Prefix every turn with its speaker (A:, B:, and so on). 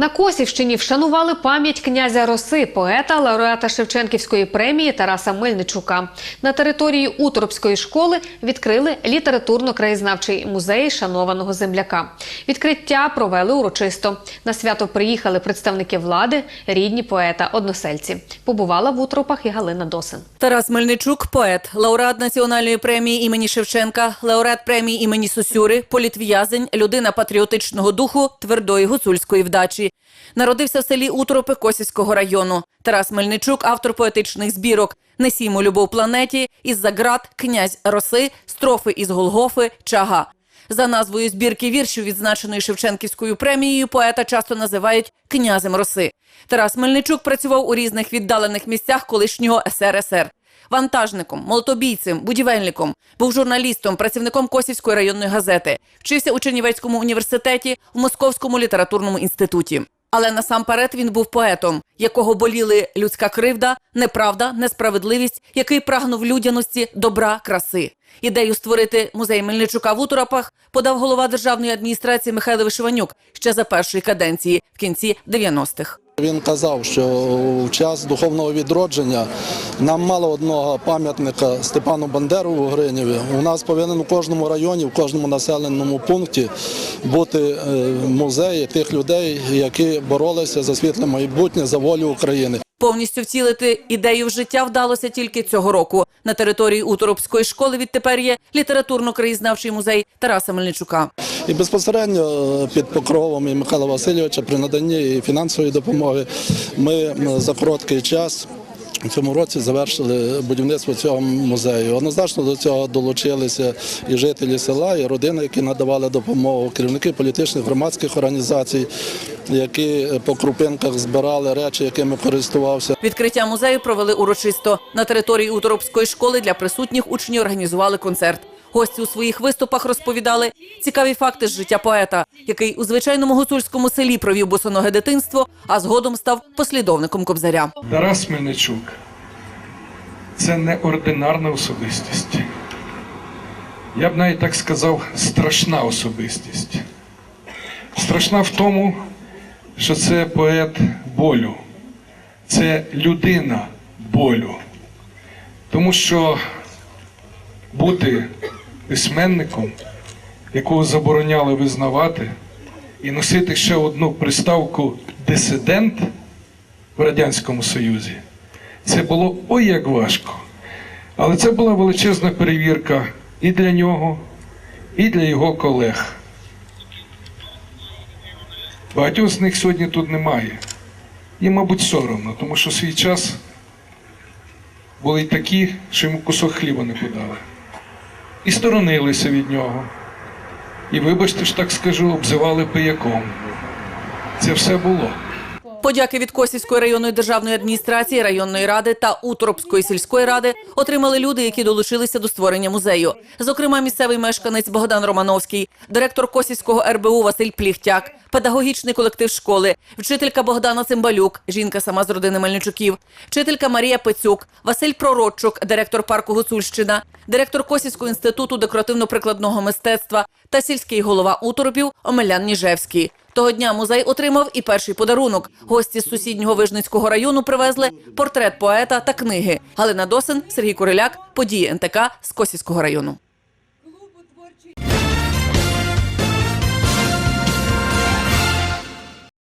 A: На Косівщині вшанували пам'ять князя Роси, поета, лауреата Шевченківської премії Тараса Мельничука. На території Уторопської школи відкрили літературно-краєзнавчий музей шанованого земляка. Відкриття провели урочисто. На свято приїхали представники влади, рідні поета, односельці. Побувала в Утропах і Галина Досин.
B: Тарас Мельничук, поет, лауреат національної премії імені Шевченка, лауреат премії імені Сосюри, політв'язень, людина патріотичного духу, твердої гуцульської вдачі. Народився в селі Утропи Косівського району. Тарас Мельничук, автор поетичних збірок Несімо любов планеті, із-за град, князь Роси, строфи із Голгофи, Чага. За назвою збірки віршів, відзначеної Шевченківською премією, поета часто називають князем Роси. Тарас Мельничук працював у різних віддалених місцях колишнього СРСР. Вантажником, молотобійцем, будівельником, був журналістом, працівником Косівської районної газети, вчився у Чернівецькому університеті, в Московському літературному інституті. Але насамперед він був поетом, якого боліли людська кривда, неправда, несправедливість, який прагнув людяності, добра, краси. Ідею створити музей Мельничука в Утропах подав голова державної адміністрації Михайло Вишиванюк ще за першої каденції в кінці 90-х.
C: Він казав, що в час духовного відродження нам мало одного пам'ятника Степану Бандеру в Гринєві. У нас повинен у кожному районі, в кожному населеному пункті бути е, музеї тих людей, які боролися за світле майбутнє, за волю України.
B: Повністю втілити ідею в життя вдалося тільки цього року. На території Уторопської школи відтепер є літературно-краєзнавчий музей Тараса Мельничука.
C: І безпосередньо е, під покровом і Михайла Васильовича при наданні фінансової допомоги ми за короткий час. У цьому році завершили будівництво цього музею. Однозначно до цього долучилися і жителі села, і родини, які надавали допомогу, керівники політичних громадських організацій, які по крупинках збирали речі, якими користувався.
B: Відкриття музею провели урочисто. На території Уторопської школи для присутніх учнів організували концерт. Гості у своїх виступах розповідали цікаві факти з життя поета, який у звичайному гуцульському селі провів босоноге дитинство, а згодом став послідовником кобзаря.
D: Тарас Мельничук це неординарна особистість. Я б навіть так сказав, страшна особистість. Страшна в тому, що це поет болю, це людина болю. Тому що бути письменником, якого забороняли визнавати, і носити ще одну приставку дисидент в Радянському Союзі. Це було ой як важко. Але це була величезна перевірка і для нього, і для його колег. Багатьох з них сьогодні тут немає. Їм, мабуть, соромно, тому що свій час були й такі, що йому кусок хліба не подали. І сторонилися від нього. І, вибачте ж так скажу, обзивали пияком. Це все було.
B: Подяки від Косівської районної державної адміністрації, районної ради та Уторопської сільської ради отримали люди, які долучилися до створення музею. Зокрема, місцевий мешканець Богдан Романовський, директор Косівського РБУ Василь Пліхтяк, педагогічний колектив школи, вчителька Богдана Цимбалюк, жінка сама з родини Мельничуків, вчителька Марія Пецюк, Василь Прородчук, директор парку Гуцульщина, директор Косівського інституту декоративно-прикладного мистецтва та сільський голова Уторопів Омелян Ніжевський. Того дня музей отримав і перший подарунок. Гості з сусіднього Вижницького району привезли портрет поета та книги. Галина Досин, Сергій Куриляк, події НТК з Косівського району.